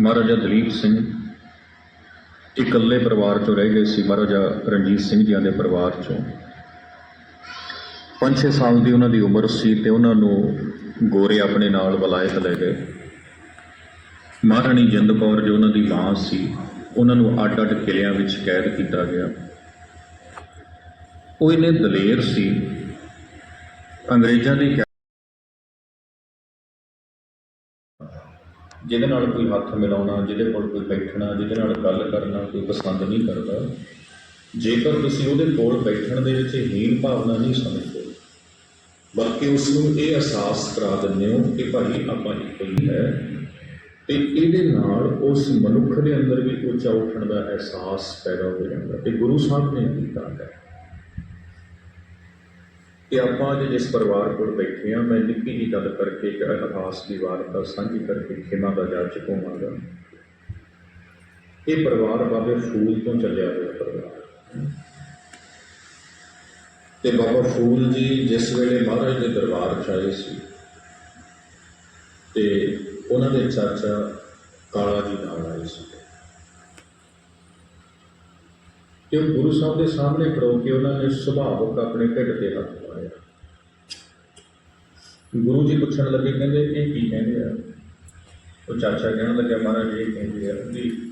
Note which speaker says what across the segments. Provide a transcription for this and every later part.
Speaker 1: ਮਹਾਰਾਜਾ ਦਲੀਪ ਸਿੰਘ ਇਕੱਲੇ ਪਰਿਵਾਰ ਚੋਂ ਰਹਿ ਗਏ ਸੀ, ਮਹਾਰਾਜਾ ਰਣਜੀਤ ਸਿੰਘ ਜੀਆਂ ਦੇ ਪਰਿਵਾਰ ਚੋਂ। 5-6 ਸਾਲ ਦੀ ਉਹਨਾਂ ਦੀ ਉਮਰ ਸੀ ਤੇ ਉਹਨਾਂ ਨੂੰ ਗੋਰੇ ਆਪਣੇ ਨਾਲ ਵਲਾਇਤ ਲੈ ਗਏ। ਮਹਾਰਾਣੀ ਜਿੰਦ ਕੌਰ ਜੋ ਉਹਨਾਂ ਦੀ ਮਾਂ ਸੀ, ਉਹਨਾਂ ਨੂੰ ਅੱਡ-ਅੱਡ ਕਿਲਿਆਂ ਵਿੱਚ ਕੈਦ ਕੀਤਾ ਗਿਆ। ਉਹ ਇਹਨੇ ਦਲੇਰ ਸੀ, ਅੰਗਰੇਜ਼ਾਂ ਦੀ ਕੈ- ਜਿਹਦੇ ਨਾਲ ਕੋਈ ਹੱਥ ਮਿਲਾਉਣਾ, ਜਿਹਦੇ ਕੋਲ ਕੋਈ ਬੈਠਣਾ, ਜਿਹਦੇ ਨਾਲ ਗੱਲ ਕਰਨਾ ਕੋਈ ਪਸੰਦ ਨਹੀਂ ਕਰਦਾ, ਜੇਕਰ ਤੁਸੀਂ ਉਹਦੇ ਕੋਲ ਬੈਠਣ ਦੇ ਵਿੱਚ ਹੀਨ ਭਾਵਨਾ ਨਹੀਂ ਸਮਝਦੇ, ਬਲਕਿ ਉਸ ਨੂੰ ਇਹ ਅਹਿਸਾਸ ਕਰਾ ਦਿੰਦੇ ਹੋ ਕਿ ਭਾਈ ਆਪਾਂ ਇੱਕੋ ਹੀ ਹੈ, ਤੇ ਇਹਦੇ ਨਾਲ ਉਸ ਮਨੁੱਖ ਦੇ ਅੰਦਰ ਵੀ ਉੱਚਾ ਉੱਠਣ ਦਾ ਅਹਿਸਾਸ ਪੈਦਾ ਹੋ ਜਾਂਦਾ ਤੇ ਗੁਰੂ ਸਾਹਿਬ ਨੇ ਕੀਤਾ ਹੈ। ਕਿ ਆਪਾਂ ਅੱਜ ਜਿਸ ਪਰਿਵਾਰ ਕੋਲ ਬੈਠੇ ਆ ਮੈਂ ਨਿੱਕੀ ਜਿਹੀ ਗੱਲ ਕਰਕੇ ਇੱਕ ਇਤਿਹਾਸ ਦੀ ਵਾਰਤਾ ਸਾਂਝੀ ਕਰਕੇ ਖਿਮਾ ਦਾ ਜਾ ਚੁਕਾਵਾਂਗਾ। ਇਹ ਪਰਿਵਾਰ ਬਾਬੇ ਫੂਲ ਤੋਂ ਚੱਲਿਆ ਹੋਇਆ ਪਰਿਵਾਰ ਤੇ ਬਾਬਾ ਫੂਲ ਜੀ ਜਿਸ ਵੇਲੇ ਮਹਾਰਾਜ ਦੇ ਦਰਬਾਰ ਚ ਆਏ ਸੀ, ਤੇ ਉਹਨਾਂ ਦੇ ਚਾਚਾ ਕਾਲਾ ਜੀ ਨਾਲ ਆਏ ਸੀ। ਕਿ ਉਹ ਗੁਰੂ ਸਾਹਿਬ ਦੇ ਸਾਹਮਣੇ ਖੜੋ ਕੇ ਉਹਨਾਂ ਨੇ ਸੁਭਾਵਕ ਆਪਣੇ ਢਿੱਡ ਤੇ ਹੱਥ ਲਾਇਆ ਗੁਰੂ ਜੀ ਪੁੱਛਣ ਲੱਗੇ, ਕਹਿੰਦੇ, ਇਹ ਕੀ ਕਹਿੰਦੇ ਆ? ਉਹ ਚਾਚਾ ਕਹਿਣ ਲੱਗਿਆ, ਮਹਾਰਾਜ, ਇਹ ਕਹਿੰਦੇ ਆ ਵੀ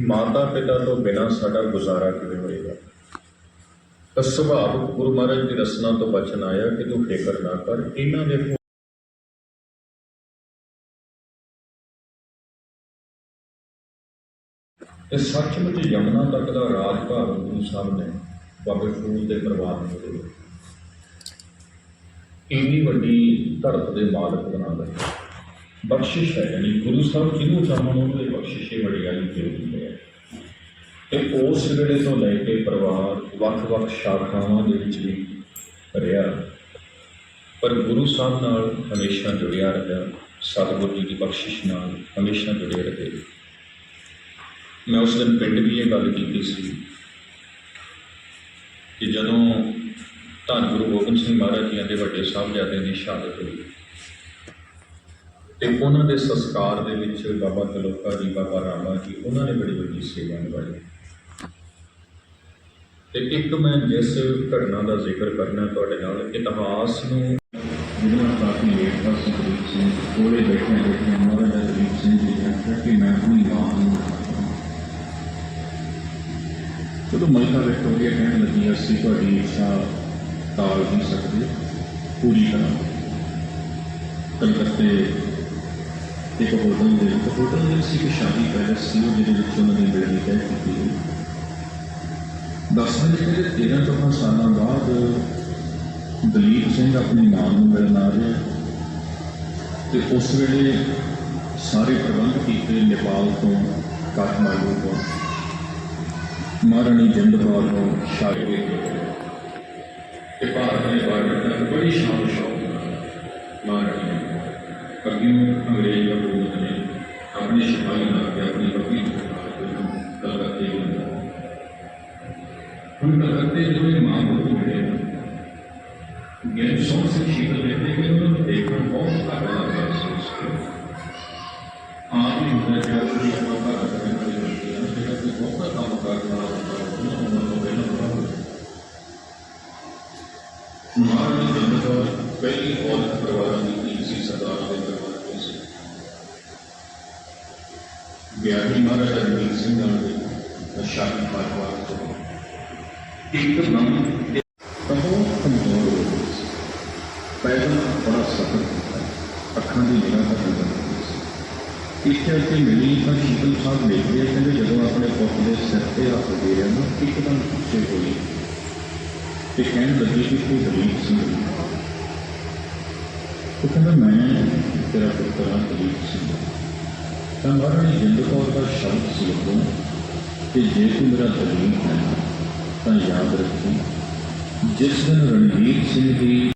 Speaker 1: ਮਾਤਾ ਪਿਤਾ ਤੋਂ ਬਿਨਾਂ ਸਾਡਾ ਗੁਜ਼ਾਰਾ ਕਿਵੇਂ ਹੋਏਗਾ? ਤਾਂ ਸੁਭਾਵਕ ਗੁਰੂ ਮਹਾਰਾਜ ਦੀ ਰਸਨਾ ਤੋਂ ਬਚਨ ਆਇਆ ਕਿ ਤੂੰ ਫਿਕਰ ਨਾ ਕਰ, ਇਹਨਾਂ ਦੇ ਤੇ ਸੱਚਮੁੱਚ ਯਮਨਾ ਤੱਕ ਦਾ ਰਾਜ ਭਾਵ ਗੁਰੂ ਸਾਹਿਬ ਨੇ ਬਾਬੇ ਫੂਲ ਦੇ ਪਰਿਵਾਰ ਨੂੰ ਦੇ ਦਿੱਤਾ। ਇੰਨੀ ਵੱਡੀ ਧਰਤ ਦੇ ਮਾਲਕ ਬਣਾ ਦਿੱਤਾ। ਬਖਸ਼ਿਸ਼ ਹੈ, ਯਾਨੀ ਗੁਰੂ ਸਾਹਿਬ ਜਿਹਨੂੰ ਚਾਹਣ ਉਹਨੂੰ ਇਹ ਬਖਸ਼ਿਸ਼ ਹੀ ਵਡਿਆਈ ਦੇ ਦਿੰਦੇ ਆ ਤੇ ਉਸ ਵੇਲੇ ਤੋਂ ਲੈ ਕੇ ਪਰਿਵਾਰ ਵੱਖ-ਵੱਖ ਸ਼ਾਖਾਵਾਂ ਦੇ ਵਿੱਚ ਵੀ ਰਿਹਾ। ਪਰ ਗੁਰੂ ਸਾਹਿਬ ਨਾਲ ਹਮੇਸ਼ਾ ਜੁੜਿਆ ਰਿਹਾ, ਸਤਿਗੁਰੂ ਜੀ ਦੀ ਬਖਸ਼ਿਸ਼ ਨਾਲ ਹਮੇਸ਼ਾ ਜੁੜੇ ਰਹੇ। ਮੈਂ ਉਸ ਦਿਨ ਪਿੰਡ ਵੀ ਇਹ ਗੱਲ ਕੀਤੀ ਸੀ ਕਿ ਜਦੋਂ ਧੰਨ ਗੁਰੂ ਗੋਬਿੰਦ ਸਿੰਘ ਮਹਾਰਾਜ ਜੀ ਦੇ ਵੱਡੇ ਸਾਹਿਬਜ਼ਾਦੇ ਦੀ ਸ਼ਹਾਦਤ ਹੋਈ ਤੇ ਉਹਨਾਂ ਦੇ ਸੰਸਕਾਰ ਦੇ ਵਿੱਚ ਬਾਬਾ ਤਲੋਕਾ ਜੀ, ਬਾਬਾ ਰਾਮਾ ਜੀ, ਉਹਨਾਂ ਨੇ ਬੜੀ ਵੱਡੀ ਸੇਵਾ ਨਿਭਾਈ। ਤੇ ਇੱਕ ਮੈਂ ਜਿਸ ਘਟਨਾ ਦਾ ਜ਼ਿਕਰ ਕਰਨਾ ਤੁਹਾਡੇ ਨਾਲ, ਇਤਿਹਾਸ ਨੂੰ ਜਿਹਨਾਂ ਕਾਫੀ ਲੇਟ ਦਾ ਸੁਖਦੀਪ ਸਿੰਘ ਕੋਲੇ ਬੈਠੇ ਬੈਠੇ ਮਹਾਰਾਜਾ ਦਲੀਪ ਸਿੰਘ ਜੀ ਨੇ ਕਿ ਮੈਂ ਆਪਣੀ ਮਾਂ ਨੂੰ ਜਦੋਂ ਮਲਕਾ ਵਿਕਟੋਰੀਆ ਕਹਿਣ ਲੱਗੀ ਅਸੀਂ ਤੁਹਾਡੀ ਇੱਛਾ ਟਾਲ ਨਹੀਂ ਸਕਦੇ, ਪੂਰੀ ਤਰ੍ਹਾਂ। ਕਲਕੱਤੇ ਇੱਕ ਹੋਟਲ ਦੇ, ਇੱਕ ਹੋਟਲ ਦੇ ਸੀ ਕਿ ਸ਼ਾਦੀ ਪੈਲਸ ਸੀ, ਉਹ ਜਿਹਦੇ ਵਿੱਚ ਉਹਨਾਂ ਨੇ ਮਿਲਣੀ ਤੈਅ ਕੀਤੀ ਹੋਈ ਦੱਸਦੇ ਨੇ ਕਿ 13 14 ਸਾਲਾਂ ਬਾਅਦ ਦਲੀਪ ਸਿੰਘ ਆਪਣੀ ਮਾਂ ਨੂੰ ਮਿਲਣ ਆ ਰਿਹਾ ਤੇ ਉਸ ਵੇਲੇ ਸਾਰੇ ਪ੍ਰਬੰਧ ਕੀਤੇ ਨੇਪਾਲ ਤੋਂ ਕਾਠਮਾਂਡੂ ਤੋਂ। ਮਹਾਰਾਣੀ ਜਿੰਦ ਕੌਰ ਨੂੰ ਸ਼ਾਇਦ ਤੇ ਭਾਰਤ ਨੇ ਬਾਰੇ ਬੜੀ ਸ਼ਾਨ ਸ਼ੌਕ ਨਾਲ ਮਹਾਰਾਣੀ ਨੇ ਕਬੀਰ ਅੰਗਰੇਜ਼ ਹਕੂਮਤ ਨੇ ਆਪਣੀ ਸਿਪਾਹੀ ਨਾਲ ਤੇ ਆਪਣੀ ਵਕੀਲ ਨਾਲ ਕਲਕੱਤੇ ਨੂੰ ਹੁਣ ਕਲਕੱਤੇ ਜਿਹੜੇ ਮਾਂ ਬੋਲ ਮਿਲੇ ਗਿਆਨ ਸੌ ਸੇ ਸ਼ੀਤਲ ਲੈਤੇ ਪਹਿਲੀ ਔਰਤ ਪਰਿਵਾਰਾਂ ਦੀ ਧੀ ਸੀ ਸਰਦਾਰ ਦੇ ਪਰਿਵਾਰ ਤੋਂ ਸੀ ਗਿਆਨੀ ਮਹਾਰਾਜਾ ਰਣਜੀਤ ਸਿੰਘ ਨਾਲ ਦੇ ਸ਼ਾਹੀ ਪਰਿਵਾਰ ਤੋਂ ਇੱਕ ਨਾਮ ਬਹੁਤ ਕਮਜ਼ੋਰ ਹੋ ਗਈ ਸੀ ਪੈਦਲ ਬੜਾ ਸਫਰ ਕੀਤਾ ਅੱਖਾਂ ਦੀ ਨਿਗਾਹ ਘੱਟ ਜਾਂਦੀ ਸੀ ਇੱਥੇ ਉੱਥੇ ਮਿਲੀ ਤਾਂ ਸ਼ੀਤਲ ਸਾਹਿਬ ਦੇਖਦੇ ਆ ਕਹਿੰਦੇ ਜਦੋਂ ਆਪਣੇ ਪੁੱਤ ਦੇ ਸਿਰ ਤੇ ਹੱਥ ਦੇ ਰਿਹਾ ਨਾ ਇੱਕਦਮ ਗੁੱਸੇ ਹੋਈ ਤੇ ਕਹਿਣ ਲੱਗੀ ਕਿ ਕੋਈ ਦਲੀਪ ਸਿੰਘ ਉਹ ਕਹਿੰਦਾ ਮੈਂ ਤੇਰਾ ਪੁੱਤਰ ਹਾਂ ਦਲੀਪ ਸਿੰਘ ਤਾਂ ਮਹਾਰਾਣੀ ਜਿੰਦ ਕੌਰ ਦਾ ਸ਼ਬਦ ਸੀ ਉਦੋਂ ਕਿ ਜੇ ਤੂੰ ਮੇਰਾ ਦਲੀਪ ਹੈ ਤਾਂ ਯਾਦ ਰੱਖੀ ਜਿਸ ਦਿਨ ਰਣਜੀਤ ਸਿੰਘ ਦੀ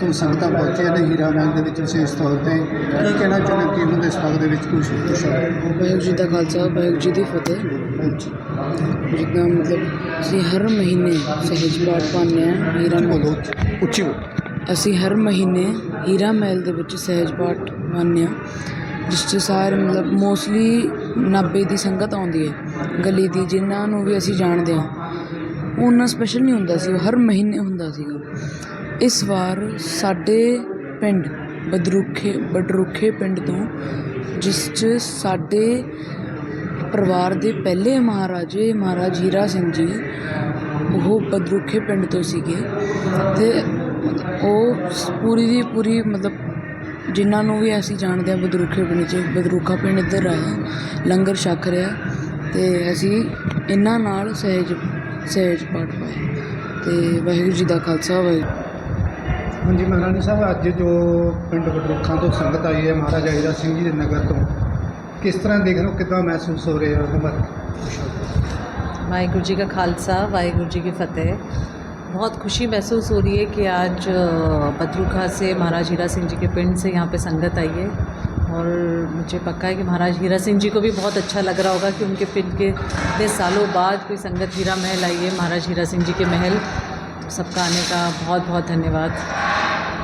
Speaker 2: ਤੋਂ ਸੰਗਤਾਂ ਪਹੁੰਚੀਆਂ ਨੇ ਹੀਰਾ ਮਹਿਲ ਦੇ ਵਿੱਚ ਵਿਸ਼ੇਸ਼ ਤੌਰ ਤੇ। ਕੀ ਕਹਿਣਾ ਚਾਹੁੰਦੇ ਕਿ ਉਹਨਾਂ ਦੇ ਸਵਾਗਤ ਦੇ ਵਿੱਚ ਕੁਝ ਕੁਝ
Speaker 3: ਵਾਹਿਗੁਰੂ ਜੀ ਦਾ ਖਾਲਸਾ ਵਾਹਿਗੁਰੂ ਜੀ ਦੀ ਫਤਿਹ। ਜਿੱਦਾਂ ਮਤਲਬ ਅਸੀਂ ਹਰ ਮਹੀਨੇ ਸਹਿਜ ਪਾਠ ਪਾਉਂਦੇ ਹਾਂ ਹੀਰਾ ਮਹਿਲ।
Speaker 2: ਉੱਚੀ
Speaker 3: ਅਸੀਂ ਹਰ ਮਹੀਨੇ ਹੀਰਾ ਮਹਿਲ ਦੇ ਵਿੱਚ ਸਹਿਜ ਪਾਠ ਪਾਉਂਦੇ ਹਾਂ ਜਿਸ 'ਚ ਸਾਰੇ ਮਤਲਬ ਮੋਸਟਲੀ ਨਾਭੇ ਦੀ ਸੰਗਤ ਆਉਂਦੀ ਹੈ। ਗਲੀ ਦੀ ਜਿਨ੍ਹਾਂ ਨੂੰ ਵੀ ਅਸੀਂ ਜਾਣਦੇ ਹਾਂ। ਉਹਨਾਂ ਸਪੈਸ਼ਲ ਨਹੀਂ ਹੁੰਦਾ ਸੀ, ਉਹ ਹਰ ਮਹੀਨੇ ਹੁੰਦਾ ਸੀਗਾ। ਇਸ ਵਾਰ ਸਾਡੇ ਪਿੰਡ ਬਦਰੁਖੇ, ਬਡਰੁਖੇ ਪਿੰਡ ਤੋਂ, ਜਿਸ 'ਚ ਸਾਡੇ ਪਰਿਵਾਰ ਦੇ ਪਹਿਲੇ ਮਹਾਰਾਜੇ ਮਹਾਰਾਜ ਹੀਰਾ ਸਿੰਘ ਜੀ, ਉਹ ਬਦਰੁਖੇ ਪਿੰਡ ਤੋਂ ਸੀਗੇ। ਤੇ ਉਹ ਪੂਰੀ ਦੀ ਪੂਰੀ ਮਤਲਬ ਜਿਨ੍ਹਾਂ ਨੂੰ ਵੀ ਅਸੀਂ ਜਾਣਦੇ ਹਾਂ ਬਦਰੁਖੇ ਪਿੰਡ 'ਚ, ਬਦਰੁਖਾ ਪਿੰਡ ਇੱਧਰ ਆਇਆ ਲੰਗਰ ਛਕ ਰਿਹਾ, ਤੇ ਅਸੀਂ ਇਹਨਾਂ ਨਾਲ ਸਹਿਜ ਸਹਿਜ ਪਾਠ ਪਾਇਆ ਤੇ ਵਾਹਿਗੁਰੂ ਜੀ ਦਾ ਖਾਲਸਾ ਵਾਹਿਗੁਰੂ
Speaker 2: ਹਾਂਜੀ ਮਹਾਰਾਣੀ ਸਾਹਿਬ ਅੱਜ ਜੋ ਪਿੰਡ ਬਟਰੋਖਾਂ ਤੋਂ ਸੰਗਤ ਆਈ ਹੈ ਮਹਾਰਾਜਾ ਹੀਰਾ ਸਿੰਘ ਜੀ ਦੇ ਨਗਰ ਤੋਂ ਕਿਸ ਤਰ੍ਹਾਂ ਦੇਖ ਰਹੇ ਹੋ? ਕਿਦਾਂ ਮਹਿਸੂਸ ਹੋ ਰਿਹਾ ਹੈ ਉਹਦੇ ਬਾਰੇ
Speaker 4: ਵਾਹਿਗੁਰੂ ਜੀ ਦਾ ਖਾਲਸਾ ਵਾਹਿਗੁਰੂ ਜੀ ਕੀ ਫਤਿਹ। बहुत खुशी महसूस हो रही है कि आज अ, बदरुखा से महाराज हीरा सिंह जी के पिंड से यहाँ पे संगत आई है और मुझे पक्का है कि महाराज हीरा सिंह जी को भी बहुत अच्छा लग रहा होगा कि उनके पिंड के इतने सालों बाद कोई संगत हीरा महल आई है महाराज हीरा सिंह जी के महल तो सबका आने का बहुत बहुत धन्यवाद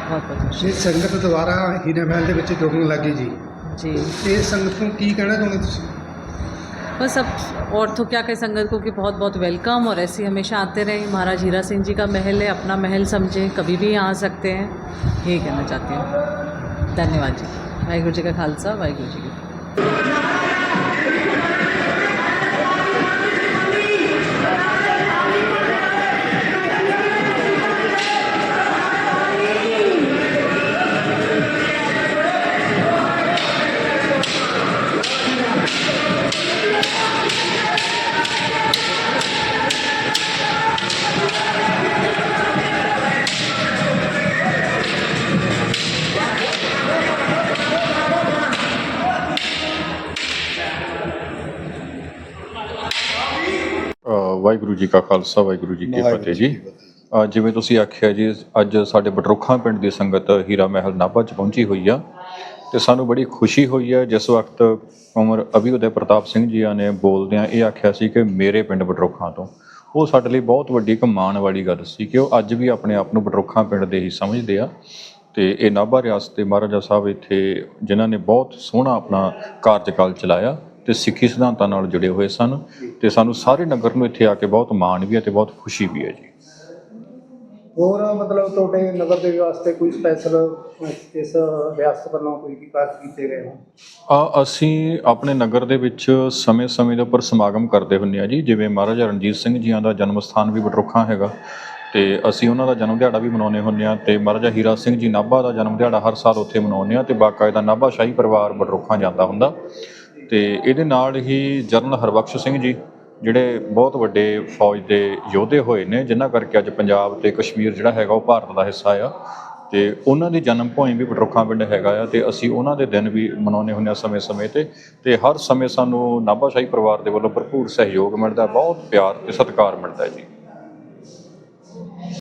Speaker 4: बहुत बहुत खुशी
Speaker 2: ਇਹ ਸੰਗਤ ਦੁਆਰਾ ਹੀਰਾ ਮਹਿਲ ਦੇ ਵਿੱਚ ਜੁੜਨ ਲੱਗੀ ਜੀ
Speaker 4: जी
Speaker 2: ਇਹ ਸੰਗਤ ਨੂੰ ਕੀ ਕਹਿਣਾ ਚਾਹੁੰਦੇ ਤੁਸੀਂ
Speaker 4: बस सब और तो क्या कहें संगत को कि बहुत बहुत वेलकम और ऐसे हमेशा आते रहें। महाराज हीरा सिंह जी का महल है, अपना महल समझें, कभी भी आ सकते हैं। यही कहना चाहती हूँ। धन्यवाद जी। वाहगुरु जी का खालसा, वाहगुरु जी की
Speaker 5: ਵਾਹਿਗੁਰੂ ਜੀ ਕਾ ਖਾਲਸਾ ਵਾਹਿਗੁਰੂ ਜੀ ਕੀ ਫਤਿਹ ਜੀ ਜਿਵੇਂ ਤੁਸੀਂ ਆਖਿਆ ਜੀ ਅੱਜ ਸਾਡੇ ਬਟਰੁੱਖਾਂ ਪਿੰਡ ਦੀ ਸੰਗਤ ਹੀਰਾ ਮਹਿਲ ਨਾਭਾ ਚ ਪਹੁੰਚੀ ਹੋਈ ਆ ਤੇ ਸਾਨੂੰ ਬੜੀ ਖੁਸ਼ੀ ਹੋਈ ਹੈ ਜਿਸ ਵਕਤ ਉਮਰ ਅਭਿਉਦੈ ਪ੍ਰਤਾਪ ਸਿੰਘ ਜੀ ਨੇ ਬੋਲਦਿਆਂ ਇਹ ਆਖਿਆ ਸੀ ਕਿ ਮੇਰੇ ਪਿੰਡ ਬਟਰੁੱਖਾਂ ਤੋਂ। ਉਹ ਸਾਡੇ ਲਈ ਬਹੁਤ ਵੱਡੀ ਇੱਕ ਮਾਣ ਵਾਲੀ ਗੱਲ ਸੀ ਕਿ ਉਹ ਅੱਜ ਵੀ ਆਪਣੇ ਆਪ ਨੂੰ ਬਟਰੁੱਖਾਂ ਪਿੰਡ ਦੇ ਹੀ ਸਮਝਦੇ ਆ। ਤੇ ਇਹ ਨਾਭਾ ਰਿਆਸਤ ਦੇ ਮਹਾਰਾਜਾ ਸਾਹਿਬ ਇੱਥੇ ਜਿਨ੍ਹਾਂ ਨੇ ਬਹੁਤ ਸੋਹਣਾ ਆਪਣਾ ਕਾਰਜਕਾਲ ਚਲਾਇਆ। ਤੇ ਸਿੱਖੀ ਸਿਧਾਂਤਾਂ ਨਾਲ ਜੁੜੇ ਹੋਏ ਸਨ ਤੇ ਸਾਨੂੰ ਸਾਰੇ ਨਗਰ ਨੂੰ ਇੱਥੇ ਆ ਕੇ ਬਹੁਤ ਮਾਣ ਵੀ ਹੈ ਤੇ ਬਹੁਤ ਖੁਸ਼ੀ ਵੀ ਹੈ ਜੀ।
Speaker 2: ਹੋਰ ਮਤਲਬ ਤੁਹਾਡੇ ਨਗਰ ਦੇ ਵਾਸਤੇ ਕੋਈ ਸਪੈਸ਼ਲ ਇਸ ਰਿਆਸਤ ਵੱਲੋਂ ਕੋਈ ਵੀ ਕਾਰਜ ਕੀਤੇ ਗਏ ਹੋਣ?
Speaker 5: ਆ ਅਸੀਂ ਆਪਣੇ ਨਗਰ ਦੇ ਵਿੱਚ ਸਮੇਂ-ਸਮੇਂ ਦੇ ਉੱਪਰ ਸਮਾਗਮ ਕਰਦੇ ਹੁੰਦੇ ਆ ਜੀ ਜਿਵੇਂ ਮਹਾਰਾਜਾ ਰਣਜੀਤ ਸਿੰਘ ਜੀਆਂ ਦਾ ਜਨਮ ਸਥਾਨ ਵੀ ਬਟਰੁੱਖਾਂ ਹੈਗਾ ਤੇ ਅਸੀਂ ਉਹਨਾਂ ਦਾ ਜਨਮ ਦਿਹਾੜਾ ਵੀ ਮਨਾਉਂਦੇ ਹੁੰਦੇ ਆ ਤੇ ਮਹਾਰਾਜਾ ਹੀਰਾ ਸਿੰਘ ਜੀ ਨਾਭਾ ਦਾ ਜਨਮ ਦਿਹਾੜਾ ਹਰ ਸਾਲ ਉੱਥੇ ਮਨਾਉਂਦੇ ਆ ਤੇ ਬਾਕਾਇਦਾ ਨਾਭਾ ਸ਼ਾਹੀ ਪਰਿਵਾਰ ਬਟਰੁੱਖਾਂ ਜਾਂਦਾ ਹੁੰਦਾ। ਤੇ ਇਹਦੇ ਨਾਲ ਹੀ ਜਨਰਲ ਹਰਬਖਸ਼ ਸਿੰਘ ਜੀ, ਜਿਹੜੇ ਬਹੁਤ ਵੱਡੇ ਫੌਜ ਦੇ ਯੋਧੇ ਹੋਏ ਨੇ, ਜਿਨ੍ਹਾਂ ਕਰਕੇ ਅੱਜ ਪੰਜਾਬ ਤੇ ਕਸ਼ਮੀਰ ਜਿਹੜਾ ਹੈਗਾ ਉਹ ਭਾਰਤ ਦਾ ਹਿੱਸਾ ਆ। ਤੇ ਉਹਨਾਂ ਦੀ ਜਨਮ ਭੂਮੀ ਵੀ ਪਟਰੁੱਖਾਂ ਪਿੰਡ ਹੈਗਾ ਆ ਤੇ ਅਸੀਂ ਉਹਨਾਂ ਦੇ ਦਿਨ ਵੀ ਮਨਾਉਂਦੇ ਹੁੰਦੇ ਆ ਸਮੇਂ-ਸਮੇਂ ਤੇ। ਤੇ ਹਰ ਸਮੇਂ ਸਾਨੂੰ ਨਾਭਾਸ਼ਾਹੀ ਪਰਿਵਾਰ ਦੇ ਵੱਲੋਂ ਭਰਪੂਰ ਸਹਿਯੋਗ ਮਿਲਦਾ, ਬਹੁਤ ਪਿਆਰ ਤੇ ਸਤਿਕਾਰ ਮਿਲਦਾ ਜੀ।